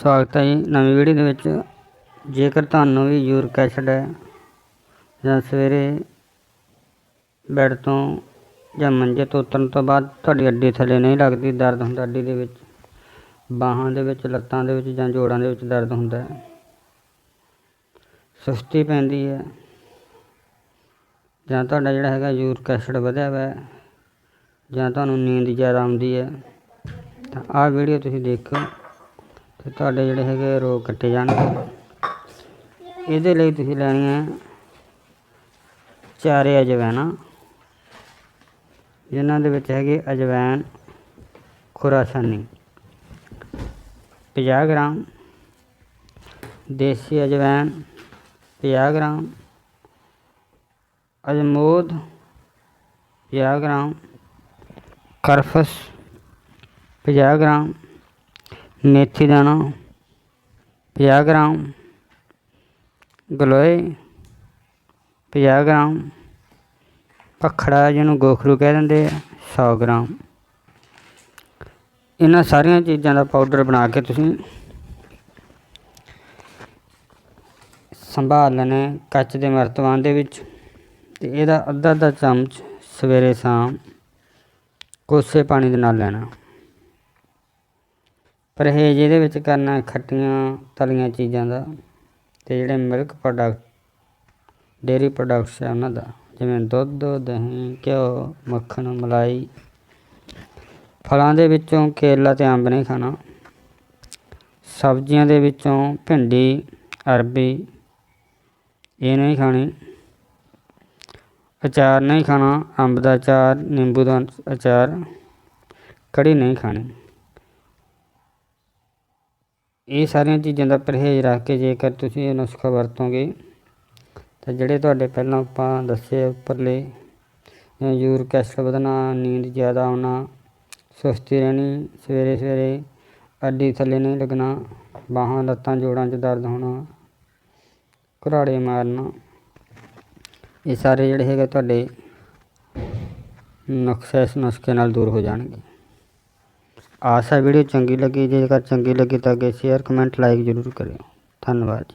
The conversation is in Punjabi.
ਸਵਾਗਤ ਹੈ ਜੀ। ਨਵੀਂ ਵੀਡੀਓ ਦੇ ਵਿੱਚ ਜੇਕਰ ਤੁਹਾਨੂੰ ਵੀ ਯੂਰਿਕ ਐਸਿਡ ਹੈ ਜਾਂ ਸਵੇਰੇ ਬੈੱਡ ਤੋਂ ਜਾਂ ਮੰਜੇ ਤੋਂ ਉਤਰਨ ਤੋਂ ਬਾਅਦ ਤੁਹਾਡੀ ਅੱਡੀ ਥੱਲੇ ਨਹੀਂ ਲੱਗਦੀ, ਦਰਦ ਹੁੰਦਾ ਅੱਡੀ ਦੇ ਵਿੱਚ, ਬਾਹਾਂ ਦੇ ਵਿੱਚ, ਲੱਤਾਂ ਦੇ ਵਿੱਚ ਜਾਂ ਜੋੜਾਂ ਦੇ ਵਿੱਚ ਦਰਦ ਹੁੰਦਾ ਹੈ। ਸੁਸਤੀ ਪੈਂਦੀ ਹੈ ਜਾਂ ਤੁਹਾਡਾ ਜਿਹੜਾ ਹੈਗਾ ਯੂਰਿਕ ਐਸਿਡ ਵਧਿਆ ਹੋਇਆ ਹੈ ਜਾਂ ਤੁਹਾਨੂੰ ਨੀਂਦ ਜ਼ਿਆਦਾ ਆਉਂਦੀ ਹੈ ਤਾਂ ਆਹ ਵੀਡੀਓ ਤੁਸੀਂ ਦੇਖੋ। ਤੇ ਤੁਹਾਡੇ ਜਿਹੜੇ ਹੈਗੇ ਰੋਗ ਕੱਟੇ ਜਾਣਗੇ ਇਹਦੇ ਲਈ ਤੁਸੀਂ ਲੈਣੀਆਂ ਚਾਰੇ ਅਜਵੈਣਾ। ਜਿਨ੍ਹਾਂ ਦੇ ਵਿੱਚ ਹੈਗੇ ਅਜਵੈਨ ਖੁਰਾਸਾਨੀ। 50 ਗ੍ਰਾਮ ਦੇਸੀ ਅਜਵੈਨ 50 ਗ੍ਰਾਮ ਅਜਮੋਦ 50 ਗ੍ਰਾਮ ਕਰਫਸ 50 ਗ੍ਰਾਮ ਮੇਥੀ ਦਾਣਾ 50 ਗ੍ਰਾਮ, ਗਲੋਏ 50 ਗ੍ਰਾਮ ਪਖੜਾ ਜਿਹਨੂੰ ਗੋਖਰੂ ਕਹਿ ਦਿੰਦੇ ਆ 100 ਗ੍ਰਾਮ। ਇਹਨਾਂ ਸਾਰੀਆਂ ਚੀਜ਼ਾਂ ਦਾ ਪਾਊਡਰ ਬਣਾ ਕੇ ਤੁਸੀਂ ਸੰਭਾਲ ਲੈਣੇ ਕੱਚ ਦੇ ਮਰਤਬਾਨ ਦੇ ਵਿੱਚ। ਤੇ ਇਹਦਾ ਅੱਧਾ ਅੱਧਾ ਚਮਚ ਸਵੇਰੇ ਸ਼ਾਮ ਕੋਸੇ ਪਾਣੀ ਦੇ ਨਾਲ ਲੈਣਾ। ਪਰਹੇਜ਼ ਇਹਦੇ ਵਿੱਚ ਕਰਨਾ ਖੱਟੀਆਂ ਤਲੀਆਂ ਚੀਜ਼ਾਂ ਦਾ ਤੇ ਜਿਹੜੇ ਮਿਲਕ ਪ੍ਰੋਡਕਟ ਡੇਰੀ ਪ੍ਰੋਡਕਟਸ ਆ ਉਹਨਾਂ ਦਾ, ਜਿਵੇਂ ਦੁੱਧ, ਦਹੀਂ, ਘਿਓ, ਮੱਖਣ, ਮਲਾਈ, ਫਲਾਂ ਦੇ ਵਿੱਚੋਂ ਕੇਲਾ ਤੇ ਅੰਬ ਨਹੀਂ ਖਾਣਾ, ਸਬਜ਼ੀਆਂ ਦੇ ਵਿੱਚੋਂ ਭਿੰਡੀ, ਅਰਬੀ, ਇਹ ਨਹੀਂ ਖਾਣੀ, ਅਚਾਰ ਨਹੀਂ ਖਾਣਾ, ਅੰਬ ਦਾ ਅਚਾਰ, ਨਿੰਬੂ ਦਾ ਅਚਾਰ, ਕੜੀ ਨਹੀਂ ਖਾਣੀ। ਇਹ ਸਾਰੀਆਂ ਚੀਜ਼ਾਂ ਦਾ ਪਰਹੇਜ਼ ਰੱਖ ਕੇ ਜੇਕਰ ਤੁਸੀਂ ਇਹ ਨੁਸਖਾ ਵਰਤੋਗੇ, ਤਾਂ ਜਿਹੜੇ ਤੁਹਾਡੇ ਪਹਿਲਾਂ ਆਪਾਂ ਦੱਸੇ ਉੱਪਰਲੇ ਯੂਰਿਕ ਐਸਿਡ ਵਧਣਾ, ਨੀਂਦ ਜ਼ਿਆਦਾ ਆਉਣਾ, ਸੁਸਤੀ ਰਹਿਣੀ, ਸਵੇਰੇ ਸਵੇਰੇ ਅੱਡੀ ਥੱਲੇ ਨਹੀਂ ਲੱਗਣਾ, ਬਾਹਾਂ, ਲੱਤਾਂ, ਜੋੜਾਂ 'ਚ ਦਰਦ ਹੋਣਾ, ਘਰਾੜੇ ਮਾਰਨਾ, ਇਹ ਸਾਰੇ ਜਿਹੜੇ ਹੈਗੇ ਤੁਹਾਡੇ ਨੁਕਸੇ ਇਸ ਨੁਸਖੇ ਨਾਲ ਦੂਰ ਹੋ ਜਾਣਗੇ। ਆਸਾ ਹੈ ਵੀਡੀਓ ਚੰਗੀ ਲੱਗੀ, ਜੇਕਰ ਚੰਗੀ ਲੱਗੀ ਤਾਂ ਅੱਗੇ ਸ਼ੇਅਰ ਕਮੈਂਟ ਲਾਈਕ ਜ਼ਰੂਰ ਕਰਿਓ। ਧੰਨਵਾਦ ਜੀ।